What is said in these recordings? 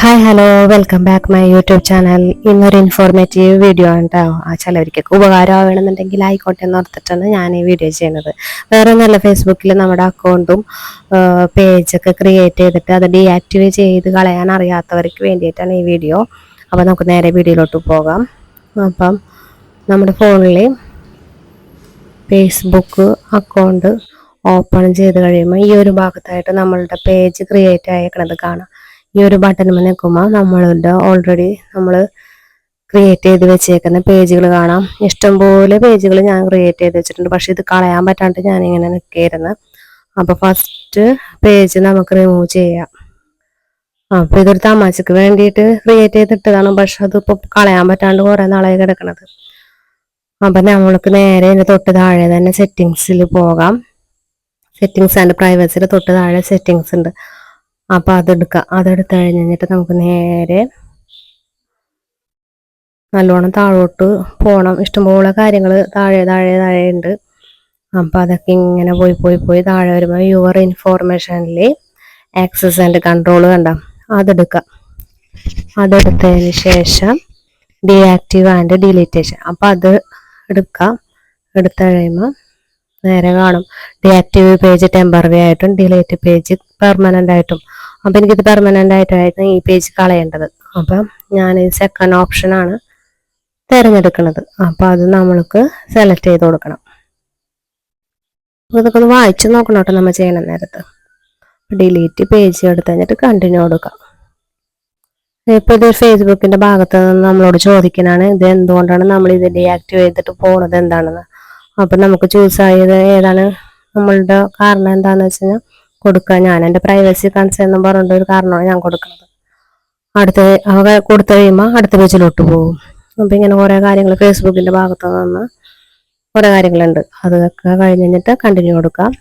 Hi hello welcome back my YouTube channel ഇന്നൊരു informative video ആണ് കേട്ടോ ആ ചിലവർക്കൊക്കെ ഉപകാരമാവണമെന്നുണ്ടെങ്കിൽ ആയിക്കോട്ടെ എന്ന് ഓർത്തിട്ടാണ് ഞാൻ ഈ വീഡിയോ ചെയ്യുന്നത്. വേറെ നല്ല ഫേസ്ബുക്കിൽ നമ്മുടെ അക്കൗണ്ടും പേജൊക്കെ ക്രിയേറ്റ് ചെയ്തിട്ട് അത് ഡീആക്ടിവേറ്റ് ചെയ്ത് കളയാൻ അറിയാത്തവർക്ക് വേണ്ടിയിട്ടാണ് ഈ വീഡിയോ അപ്പോൾ നമുക്ക് നേരെ വീഡിയോയിലോട്ട് പോകാം. അപ്പം നമ്മുടെ ഫോണിൽ ഫേസ്ബുക്ക് അക്കൗണ്ട് ഓപ്പൺ ചെയ്ത് കഴിയുമ്പോൾ ഈ ഒരു ഭാഗത്തായിട്ട് നമ്മളുടെ പേജ് ക്രിയേറ്റ് ആയേക്കണത് കാണാം. ഈ ഒരു ബട്ടൺ നിൽക്കുമ്പോൾ നമ്മളുടെ ഓൾറെഡി നമ്മൾ ക്രിയേറ്റ് ചെയ്ത് വെച്ചേക്കുന്ന പേജുകൾ കാണാം. ഇഷ്ടംപോലെ പേജുകൾ ഞാൻ ക്രിയേറ്റ് ചെയ്ത് വെച്ചിട്ടുണ്ട്. പക്ഷേ ഇത് കളയാൻ പറ്റാണ്ട് ഞാനിങ്ങനെ നിൽക്കായിരുന്നു അപ്പോൾ ഫസ്റ്റ് പേജ് നമുക്ക് റിമൂവ് ചെയ്യാം. അപ്പോൾ ഇതൊരു തമാശക്ക് വേണ്ടിയിട്ട് ക്രിയേറ്റ് ചെയ്തിട്ടതാണ്. പക്ഷെ അതിപ്പോൾ കളയാൻ പറ്റാണ്ട് കുറേ നാളായി കിടക്കണത്. അപ്പം നമ്മൾക്ക് നേരെ ഇതിന്റെ തൊട്ട് താഴെ തന്നെ സെറ്റിങ്സിൽ പോകാം. സെറ്റിങ്സ് ആൻഡ് പ്രൈവസിയുടെ തൊട്ട് താഴെ സെറ്റിങ്സ് ഉണ്ട്. അപ്പൊ അതെടുക്കുക അതെടുത്ത് കഴിഞ്ഞിട്ട് നമുക്ക് നേരെ നല്ലോണം താഴോട്ട് പോകണം ഇഷ്ടംപോലെ കാര്യങ്ങൾ താഴെ താഴെ താഴെ ഉണ്ട്. അപ്പൊ അതൊക്കെ ഇങ്ങനെ പോയി പോയി പോയി താഴെ വരുമ്പോൾ യുവർ ഇൻഫോർമേഷനിൽ ആക്സസ് ആൻഡ് കൺട്രോൾ കണ്ട? അതെടുക്കുക അതെടുത്തതിന് ശേഷം ഡീആക്റ്റീവ് ആൻഡ് ഡിലീറ്റേഷൻ അപ്പൊ അത് എടുക്കുക എടുത്തു കഴിയുമ്പോൾ നേരെ കാണും. ഡിആക്റ്റീവ് പേജ് ടെമ്പററി ആയിട്ടും ഡിലീറ്റ് പേജ് പെർമനന്റ് ആയിട്ടും. അപ്പൊ എനിക്കിത് പെർമനന്റ് ആയിട്ടായിരുന്നു ഈ പേജ് കളയേണ്ടത്. അപ്പം ഞാൻ സെക്കൻഡ് ഓപ്ഷനാണ് തിരഞ്ഞെടുക്കുന്നത് അപ്പം അത് നമ്മൾക്ക് സെലക്ട് ചെയ്ത് കൊടുക്കണം. അപ്പോൾ ഇതൊക്കെ ഒന്ന് വായിച്ച് നോക്കണം കേട്ടോ നമ്മൾ ചെയ്യണം നേരത്ത്. ഡിലീറ്റ് പേജ് എടുത്ത് കഴിഞ്ഞിട്ട് കണ്ടിന്യൂ കൊടുക്കാം. ഇപ്പോൾ ഇത് ഫേസ്ബുക്കിന്റെ ഭാഗത്ത് നിന്ന് നമ്മളോട് ചോദിക്കുന്നതാണ് ഇത് എന്തുകൊണ്ടാണ് നമ്മൾ ഇത് ഡീആക്റ്റീവ് ചെയ്തിട്ട് പോണത് എന്താണെന്ന്. അപ്പം നമുക്ക് ചൂസ് ആയത് ഏതാണ്? നമ്മളുടെ കാരണം എന്താണെന്ന് വെച്ച് കഴിഞ്ഞാൽ കൊടുക്കുക. ഞാൻ എന്റെ പ്രൈവസി കൺസേൺ എന്ന് പറഞ്ഞിട്ട് ഒരു കാരണമാണ് ഞാൻ കൊടുക്കുന്നത്. അടുത്ത അവ കൊടുത്തു കഴിയുമ്പോൾ അടുത്ത പേജിലോട്ട് പോകും. അപ്പം ഇങ്ങനെ കുറേ കാര്യങ്ങൾ ഫേസ്ബുക്കിന്റെ ഭാഗത്ത് നിന്ന് കുറേ കാര്യങ്ങളുണ്ട്. അതൊക്കെ കഴിഞ്ഞ് കഴിഞ്ഞിട്ട് കണ്ടിന്യൂ കൊടുക്കാം.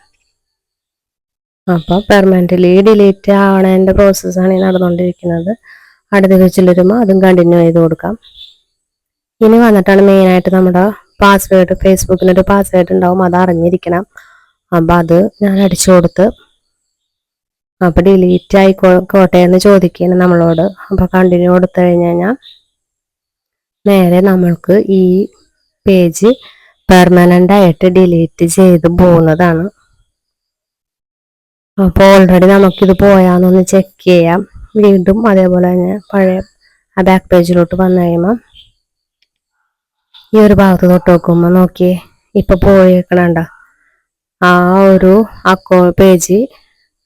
അപ്പോൾ പെർമനന്റ്ലി ഡിലീറ്റ് ആവണതിന്റെ പ്രോസസ്സാണ് ഈ നടന്നുകൊണ്ടിരിക്കുന്നത്. അടുത്ത പേജിൽ വരുമ്പോൾ അതും കണ്ടിന്യൂ ചെയ്ത് കൊടുക്കാം. ഇനി വന്നിട്ടാണ് മെയിനായിട്ട് നമ്മുടെ പാസ്വേഡ് ഫേസ്ബുക്കിനൊരു പാസ്വേഡ് ഉണ്ടാവും. അത് അറിഞ്ഞിരിക്കണം. അപ്പം അത് ഞാൻ അടിച്ചു കൊടുത്ത് അപ്പൊ ഡിലീറ്റ് ആയിക്കോട്ടെ എന്ന് ചോദിക്കുകയാണ് നമ്മളോട്. അപ്പൊ കണ്ടിന്യൂ കൊടുത്തു കഴിഞ്ഞു കഴിഞ്ഞാൽ നേരെ നമ്മൾക്ക് ഈ പേജ് പെർമനന്റ് ആയിട്ട് ഡിലീറ്റ് ചെയ്ത് പോകുന്നതാണ് അപ്പോൾ ഓൾറെഡി നമുക്കിത് പോയാന്നൊന്ന് ചെക്ക് ചെയ്യാം. വീണ്ടും അതേപോലെ തന്നെ പഴയ ആ ബാക്ക് പേജിലോട്ട് വന്നു കഴിയുമ്പോൾ ഈ ഒരു ഭാഗത്ത് തൊട്ട് നോക്കുമ്പോൾ നോക്കിയേ ഇപ്പൊ പോയേക്കണണ്ട? ആ ഒരു അക്കൗ പേജ്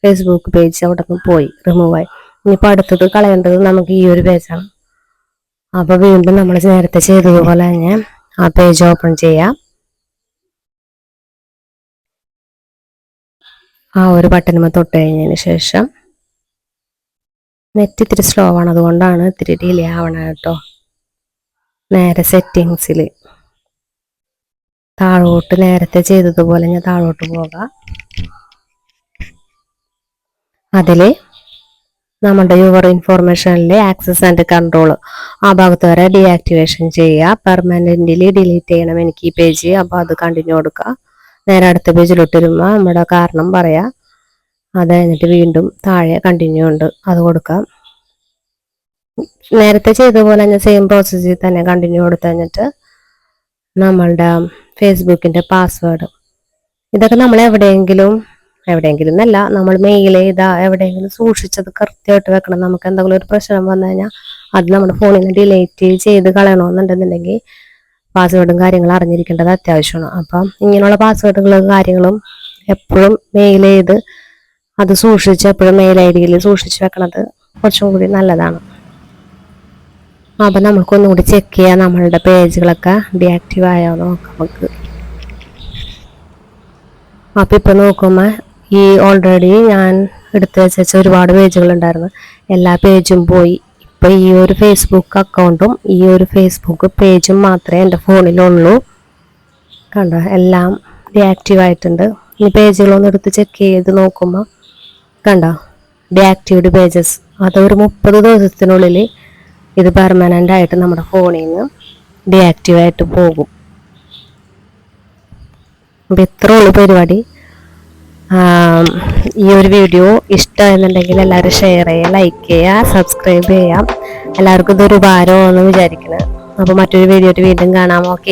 ഫേസ്ബുക്ക് പേജ് അവിടെ നിന്ന് പോയി റിമൂവായി ഇനിയിപ്പോൾ അടുത്തത് കളയേണ്ടത് നമുക്ക് ഈ ഒരു പേജാണ് അപ്പോൾ വീണ്ടും നമ്മൾ നേരത്തെ ചെയ്തതുപോലെ തന്നെ ആ പേജ് ഓപ്പൺ ചെയ്യാം. ആ ഒരു ബട്ടണുമ തൊട്ട് കഴിഞ്ഞതിന് ശേഷം നെറ്റ് ഇത്തിരി സ്ലോ ആണ് അതുകൊണ്ടാണ് ഇത്തിരി ഡിലേ ആവണ കേട്ടോ. നേരെ സെറ്റിങ്സിൽ താഴോട്ട് നേരത്തെ ചെയ്തതുപോലെ ഞാൻ താഴോട്ട് പോകാം. അതിൽ നമ്മുടെ യുവർ ഇൻഫോർമേഷനിലെ ആക്സസ് ആൻഡ് കൺട്രോൾ ആ ഭാഗത്ത് വരെ ഡീആക്ടിവേഷൻ ചെയ്യുക. പെർമനന്റലി ഡിലീറ്റ് ചെയ്യണം എനിക്ക് ഈ പേജ്. അപ്പോൾ അത് കണ്ടിന്യൂ കൊടുക്കുക. നേരെ അടുത്ത പേജിലോട്ട് വരുമ്പോൾ നമ്മുടെ കാരണം പറയാം. അത് കഴിഞ്ഞിട്ട് വീണ്ടും താഴെ കണ്ടിന്യൂ ഉണ്ട്. അത് കൊടുക്കാം. നേരത്തെ ചെയ്ത പോലെ തന്നെ സെയിം പ്രോസസ്സിൽ തന്നെ കണ്ടിന്യൂ കൊടുത്തു കഴിഞ്ഞിട്ട് നമ്മളുടെ ഫേസ്ബുക്കിന്റെ പാസ്വേഡ് ഇതൊക്കെ നമ്മൾ എവിടെയെങ്കിലും എവിടെയെങ്കിലും എന്നല്ല നമ്മൾ മെയിൽ ചെയ്താ എവിടെയെങ്കിലും സൂക്ഷിച്ചത് കൃത്യമായിട്ട് വെക്കണം. നമുക്ക് എന്തെങ്കിലും ഒരു പ്രശ്നം വന്നു കഴിഞ്ഞാൽ അത് നമ്മുടെ ഫോണിൽ നിന്ന് ഡിലേറ്റ് ചെയ്ത് കളയണമെന്നുണ്ടെന്നുണ്ടെങ്കിൽ പാസ്വേഡും കാര്യങ്ങളും അറിഞ്ഞിരിക്കേണ്ടത് അത്യാവശ്യമാണ്. അപ്പം ഇങ്ങനെയുള്ള പാസ്വേഡുകളും കാര്യങ്ങളും എപ്പോഴും മെയിൽ ചെയ്ത് അത് സൂക്ഷിച്ച് എപ്പോഴും മെയിൽ ഐ ഡിയിൽ സൂക്ഷിച്ച് വെക്കണത് കുറച്ചും കൂടി നല്ലതാണ്. അപ്പം നമുക്കൊന്നും കൂടി ചെക്ക് ചെയ്യാം നമ്മളുടെ പേജുകളൊക്കെ ഡീആക്റ്റീവ് ആയോ നോക്കാം നമുക്ക് അപ്പം ഇപ്പം നോക്കുമ്പോൾ ഈ ഓൾറെഡി ഞാൻ എടുത്തു വെച്ച ഒരുപാട് പേജുകളുണ്ടായിരുന്നു എല്ലാ പേജും പോയി. ഇപ്പം ഈ ഒരു ഫേസ്ബുക്ക് അക്കൗണ്ടും ഈ ഒരു ഫേസ്ബുക്ക് പേജും മാത്രമേ എന്റെ ഫോണിലുള്ളൂ. കണ്ടോ? എല്ലാം ഡിയാക്റ്റീവ് ആയിട്ടുണ്ട്. ഈ പേജുകളൊന്നും എടുത്ത് ചെക്ക് ചെയ്ത് നോക്കുമ്പോൾ കണ്ടോ? ഡിയാക്റ്റീവ്ഡ് പേജസ് അതൊരു മുപ്പത് ദിവസത്തിനുള്ളിൽ ഇത് പെർമനന്റ് ആയിട്ട് നമ്മുടെ ഫോണിൽ നിന്ന് ഡീആക്റ്റീവ് ആയിട്ട് പോകും. അപ്പം ഇത്രയുള്ളൂ പരിപാടി. ഈ ഒരു വീഡിയോ ഇഷ്ടമെന്നുണ്ടെങ്കിൽ എല്ലാവരും ഷെയർ ചെയ്യുക ലൈക്ക് ചെയ്യുക സബ്സ്ക്രൈബ് ചെയ്യാം എല്ലാവർക്കും ഇതൊരു ഉപകാരമാണെന്ന് വിചാരിക്കുന്നത് അപ്പോൾ മറ്റൊരു വീഡിയോ വീണ്ടും കാണാം. ഓക്കെ